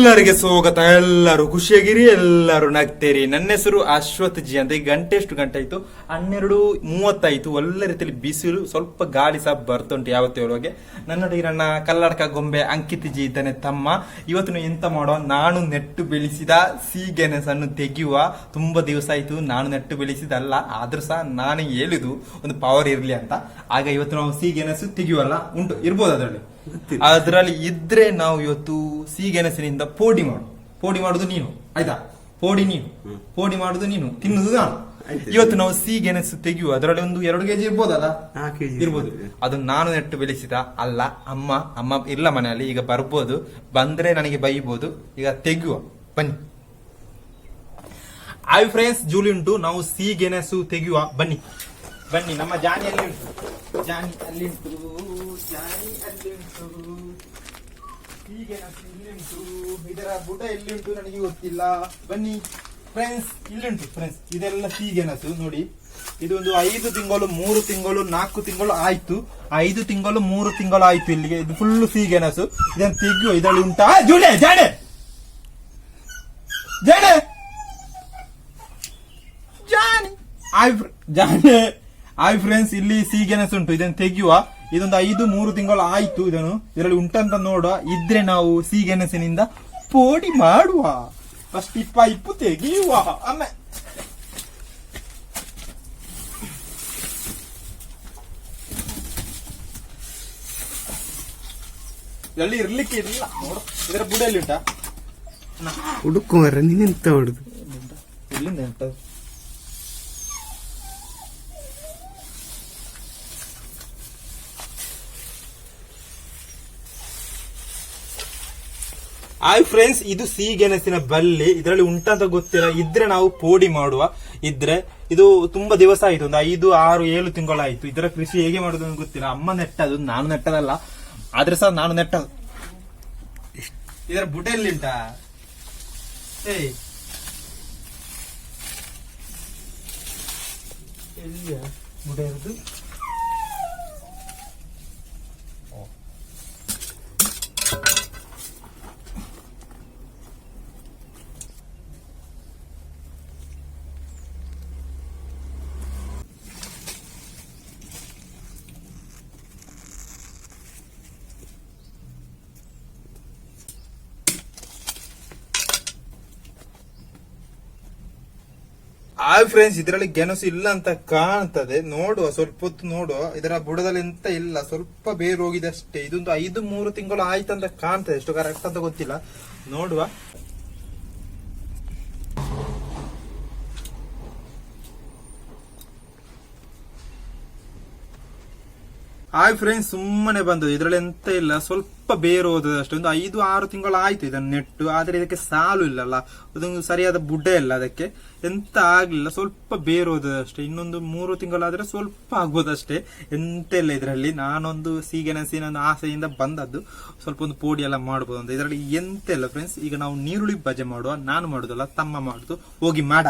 ಎಲ್ಲರಿಗೆ ಸ್ವಾಗತ, ಎಲ್ಲರೂ ಖುಷಿಯಾಗಿರಿ, ಎಲ್ಲರೂ ನಗ್ತೇರಿ. ನನ್ನ ಹೆಸರು ಅಶ್ವಥ್ ಜಿ ಅಂತ. ಈ ಗಂಟೆ ಎಷ್ಟು ಗಂಟೆ ಆಯ್ತು? ಹನ್ನೆರಡು ಮೂವತ್ತಾಯ್ತು. ಒಳ್ಳೆ ರೀತಿಯಲ್ಲಿ ಬಿಸಿಲು, ಸ್ವಲ್ಪ ಗಾಳಿ ಸಹ ಬರ್ತುಂಟು ಯಾವತ್ತೇ ಒಳಗೆ ನನ್ನೊಟ್ಟಿಗೆ ನನ್ನ ಕಲ್ಲಡಕ ಗೊಂಬೆ ಅಂಕಿತ್ ಜಿ ಇದ್ದಾನೆ, ತಮ್ಮ. ಇವತ್ತು ಎಂತ ಮಾಡುವ? ನಾನು ನೆಟ್ಟು ಬೆಳೆಸಿದ ಸೀಗೆಣಸನ್ನು ತೆಗೆಯುವ. ತುಂಬಾ ದಿವಸ ಆಯ್ತು, ನಾನು ನೆಟ್ಟು ಬೆಳೆಸಿದಲ್ಲ. ಆದ್ರೂ ಸಹ ನಾನು ಹೇಳಿದು ಒಂದು ಪವರ್ ಇರ್ಲಿ ಅಂತ. ಆಗ ಇವತ್ತು ನಾವು ಸೀಗೆಣಸು ತೆಗೆಯುವಲ್ಲ, ಉಂಟು. ಇರ್ಬೋದು ಅದರಲ್ಲಿ. ಅದರಲ್ಲಿ ಇದ್ರೆ ನಾವು ಇವತ್ತು ಸೀಗೆಣಸಿನಿಂದ ಪೋಡಿ ಮಾಡು. ಪೋಡಿ ಮಾಡುದು ನೀನು ಆಯ್ತಾ? ಪೋಡಿ ನೀನು. ಪೋಡಿ ಮಾಡುದು ನೀನು ತಿನ್ನುದು ನಾನು. ಇವತ್ತು ನಾವು ಸೀಗೆಣಸು ತೆಗೆಯುವ. ಅದರಲ್ಲಿ ಒಂದು ಎರಡು ಕೆಜಿ ಇರ್ಬೋದಲ್ಲ? ಇರ್ಬೋದು. ಅದು ನಾನು ನೆಟ್ಟು ಬೆಳೆಸಿದ ಅಲ್ಲ ಅಮ್ಮ ಅಮ್ಮ ಇಲ್ಲ ಮನೆಯಲ್ಲಿ ಈಗ ಬರ್ಬೋದು. ಬಂದ್ರೆ ನನಗೆ ಬೈಬೋದು. ಈಗ ತೆಗೆಯುವ. ಬನ್ನಿ. ಐ ಫ್ರೆಂಡ್ಸ್ ಜೂಲಿ ಉಂಟು. ನಾವು ಸೀಗೆಣಸು ತೆಗೆಯುವ. ಬನ್ನಿ. ಬನ್ನಿ ನಮ್ಮ ಜಾನಿ ಅಲ್ಲಿ ಉಂಟು. ಜಾನಿ ಅಲ್ಲಿ ಉಂಟು. ಜಾನಿ ಅಲ್ಲಿ ಉಂಟು ಹೀಗೆ ಇದರ ಬುಡ ಎಲ್ಲಿ ಉಂಟು ನನಗೆ ಗೊತ್ತಿಲ್ಲ ಬನ್ನಿ ಫ್ರೆಂಡ್ಸ್ ಇಲ್ಲಿ ಉಂಟು ಫ್ರೆಂಡ್ಸ್ ಇದೆಲ್ಲ ಸೀಗೆನಸು ನೋಡಿ ಇದು ಒಂದು ಐದು ತಿಂಗಳು ಮೂರು ತಿಂಗಳು ನಾಲ್ಕು ತಿಂಗಳು ಆಯ್ತು ಐದು ತಿಂಗಳು ಮೂರು ತಿಂಗಳು ಆಯ್ತು ಇಲ್ಲಿಗೆ ಇದು ಫುಲ್ ಸೀಗೆನಸು ಇದನ್ನು ತೆಗೆಯುವ ಇದರಲ್ಲಿ ಉಂಟಾ ಜೂಡೆ ಜಾಡೆ ಜಾಡೆ ಜಾನಿ ಆಯ್ ಜಾಣೆ ಆಯ್ ಫ್ರೆಂಡ್ಸ್ ಇಲ್ಲಿ ಸೀಗೆನಸು ಉಂಟು. ಇದನ್ನು ತೆಗೆಯುವ ಇದೊಂದು ಐದು ಮೂರು ತಿಂಗಳು ಆಯ್ತು ಇದನ್ನು. ಇದರಲ್ಲಿ ಉಂಟಂತ ನೋಡುವ ಇದ್ರೆ ನಾವು ಸೀಗೆಣಸಿನಿಂದ ಪೋಡಿ ಮಾಡುವ. ಫಸ್ಟ್ ಇಪ್ಪ ಇಪ್ಪು ತೆಗೆಯುವ. ಅಮ್ಮ. ಇದರಲ್ಲಿ ಇರ್ಲಿಕ್ಕೆ ಇಲ್ಲ ನೋಡು. ಇದರ ಬುಡಲ್ಲಿ ಉಂಟಾ? ಹುಡುಕುವ ನೀನೆಂತ ಹೊಡೆದು ಎಲ್ಲಿಂದ ಉಂಟು ಹಾಯ್ ಫ್ರೆಂಡ್ಸ್ ಇದು ಸಿಹಿಗೆಣಸಿನ ಬಳ್ಳಿ. ಇದರಲ್ಲಿ ಉಂಟಂತ ಗೊತ್ತಿಲ್ಲ. ಇದ್ರೆ ನಾವು ಪೋಡಿ ಮಾಡುವ. ಇದ್ರೆ ಇದು ತುಂಬಾ ದಿವಸ ಆಯ್ತು. ಒಂದು ಐದು, ಆರು, ಏಳು ತಿಂಗಳಾಯ್ತು. ಇದರ ಕೃಷಿ ಹೇಗೆ ಮಾಡುದು ಅಂತ ಗೊತ್ತಿಲ್ಲ. ಅಮ್ಮ ನೆಟ್ಟದು ನಾನು ನೆಟ್ಟದಲ್ಲ. ಆದ್ರೆ ಸಹ ನಾನು ನೆಟ್ಟ ಇದರ ಬುಟ ಎಲ್ಲಿ ಉಂಟಾ ಏಯ್ ಬುಡ ಇರೋದು? ಹಾಯ್ ಫ್ರೆಂಡ್ಸ್ ಇದರಲ್ಲಿ ಗೆಣಸು ಇಲ್ಲ ಅಂತ ಕಾಣ್ತದೆ. ನೋಡುವ, ಸ್ವಲ್ಪ ಹೊತ್ತು ನೋಡುವ. ಇದರ ಬುಡದಲ್ಲಿ ಎಂತ ಇಲ್ಲ. ಸ್ವಲ್ಪ ಬೇರು ಹೋಗಿದೆ ಅಷ್ಟೇ. ಇದೊಂದು ಐದು ಮೂರು ತಿಂಗಳು ಆಯ್ತಂತ ಕಾಣ್ತದೆ. ಎಷ್ಟು ಕರೆಕ್ಟ್ ಅಂತ ಗೊತ್ತಿಲ್ಲ. ನೋಡುವ. ಹಾಯ್ ಫ್ರೆಂಡ್ಸ್ ಸುಮ್ಮನೆ ಬಂದು, ಇದರಲ್ಲಿ ಎಂತ ಇಲ್ಲ, ಸ್ವಲ್ಪ ಬೇರು ಹೋದದ್ದು ಅಷ್ಟೇ. ಒಂದು ಐದು, ಆರು ತಿಂಗಳು ಆಯ್ತು ಇದನ್ನು ನೆಟ್ಟು, ಆದ್ರೆ ಇದಕ್ಕೆ ಸಾಲು ಇಲ್ಲಲ್ಲ. ಅದೊಂದು ಸರಿಯಾದ ಬುಡ್ಡ ಇಲ್ಲ ಅದಕ್ಕೆ. ಎಂತ ಆಗ್ಲಿಲ್ಲ, ಸ್ವಲ್ಪ ಬೇರು ಹೋದದ್ದು ಅಷ್ಟೇ. ಇನ್ನೊಂದು ಮೂರು ತಿಂಗಳಾದ್ರೆ ಸ್ವಲ್ಪ ಆಗ್ಬೋದಷ್ಟೇ ಎಂತ ಇಲ್ಲ ಇದರಲ್ಲಿ. ನಾನೊಂದು ಸೀಗೆನಸಿನ ಒಂದು ಆಸೆಯಿಂದ ಬಂದದ್ದು. ಸ್ವಲ್ಪ ಒಂದು ಪೋಡಿ ಎಲ್ಲ ಮಾಡ್ಬೋದು ಅಂತ. ಇದರಲ್ಲಿ ಎಂತ ಇಲ್ಲ ಫ್ರೆಂಡ್ಸ್ ಈಗ ನಾವು ನೀರುಳ್ಳಿ ಬಜೆ ಮಾಡುವ, ನಾನು ಮಾಡುದಲ್ಲ, ತಮ್ಮ ಮಾಡುದು. ಹೋಗಿ ಮಾಡ.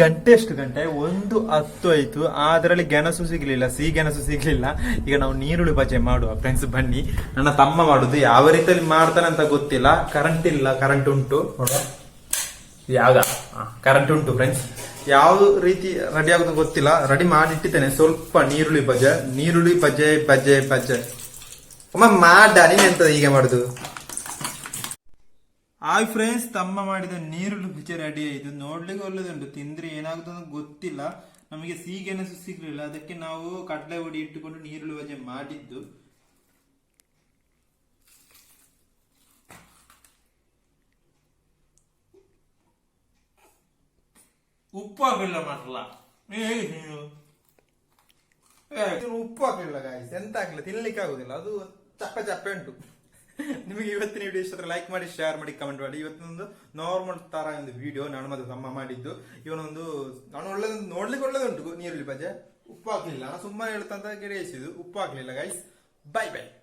ಗಂಟೆ ಎಷ್ಟು ಗಂಟೆ, ಒಂದು ಹತ್ತು ಆಯ್ತು ಅದರಲ್ಲಿ ಗೆಣಸು ಸಿಗ್ಲಿಲ್ಲ, ಸಿಹಿ ಗೆಣಸು ಸಿಗ್ಲಿಲ್ಲ. ಈಗ ನಾವು ನೀರುಳ್ಳಿ ಬಜೆ ಮಾಡುವ ಫ್ರೆಂಡ್ಸ್ ಬನ್ನಿ. ನನ್ನ ತಮ್ಮ ಮಾಡುದು ಯಾವ ರೀತಿಯಲ್ಲಿ ಮಾಡ್ತಾನೆ ಅಂತ ಗೊತ್ತಿಲ್ಲ. ಕರೆಂಟ್ ಇಲ್ಲ ಕರೆಂಟ್ ಉಂಟು. ನೋಡುವ. ಯಾವಾಗ ಕರೆಂಟ್ ಉಂಟು ಫ್ರೆಂಡ್ಸ್ ಯಾವ ರೀತಿ ರೆಡಿ ಆಗುದು ಗೊತ್ತಿಲ್ಲ. ರೆಡಿ ಮಾಡಿಟ್ಟಿದ್ದೇನೆ. ಸ್ವಲ್ಪ ನೀರುಳ್ಳಿ ಬಜೆ ನೀರುಳ್ಳಿ ಬಜೆ ಬಜೆ ಬಜೆ ಅಮ್ಮ ಮಾಡ ನೀನ್ ಎಂತ ಹೀಗೆ ಮಾಡುದು? ಹಾಯ್ ಫ್ರೆಂಡ್ಸ್ ತಮ್ಮ ಮಾಡಿದ ನೀರುಳ್ಳಿ ಬಜೆ ರೆಡಿ ಆಯ್ತು ನೋಡ್ಲಿಕ್ಕೆ ಒಳ್ಳೇದುಂಟು. ತಿಂದ್ರೆ ಏನಾಗುತ್ತೋ ಗೊತ್ತಿಲ್ಲ. ನಮಗೆ ಸೀಗೆನಸು ಸಿಗ್ಲಿಲ್ಲ. ಅದಕ್ಕೆ ನಾವು ಕಡಲೆ ಹುಡಿ ಇಟ್ಟುಕೊಂಡು ನೀರುಳ್ಳಿ ಬಜೆ ಮಾಡಿದ್ದು. ಉಪ್ಪು ಹಾಕಿಲ್ಲ ಮಾಡಲ್ಲ ಉಪ್ಪು ಹಾಕಿಲ್ಲ ಗಾಯ್ಸ್ ಎಂತ ಹಾಕಿಲ್ಲ? ತಿನ್ಲಿಕ್ಕೆ ಆಗುದಿಲ್ಲ. ಅದು ಚಪ್ಪೆ ಚಪ್ಪೆ ಉಂಟು. ನಿಮಗೆ ಇವತ್ತಿನ ವಿಡಿಯೋ ಇಷ್ಟ ಲೈಕ್ ಮಾಡಿ ಶೇರ್ ಮಾಡಿ ಕಮೆಂಟ್ ಮಾಡಿ. ಇವತ್ತೊಂದು ನಾರ್ಮಲ್ ತರ ಒಂದು ವಿಡಿಯೋ ನಾನು ಮತ್ತೆ ತಮ್ಮ ಮಾಡಿದ್ದು. ಇವನೊಂದು ನಾನು ಒಳ್ಳೇದು ನೋಡ್ಲಿಕ್ಕೆ ಒಳ್ಳೇದುಂಟು. ನೀರುಳ್ಳಿ ಬಜೆ ಉಪ್ಪು ಹಾಕ್ಲಿಲ್ಲ. ನಾನು ಸುಮ್ಮನೆ ಹೇಳ್ತಂತ ಗಿಡ ಉಪ್ಪು ಹಾಕ್ಲಿಲ್ಲ ಗೈಸ್ ಬೈ ಬೈ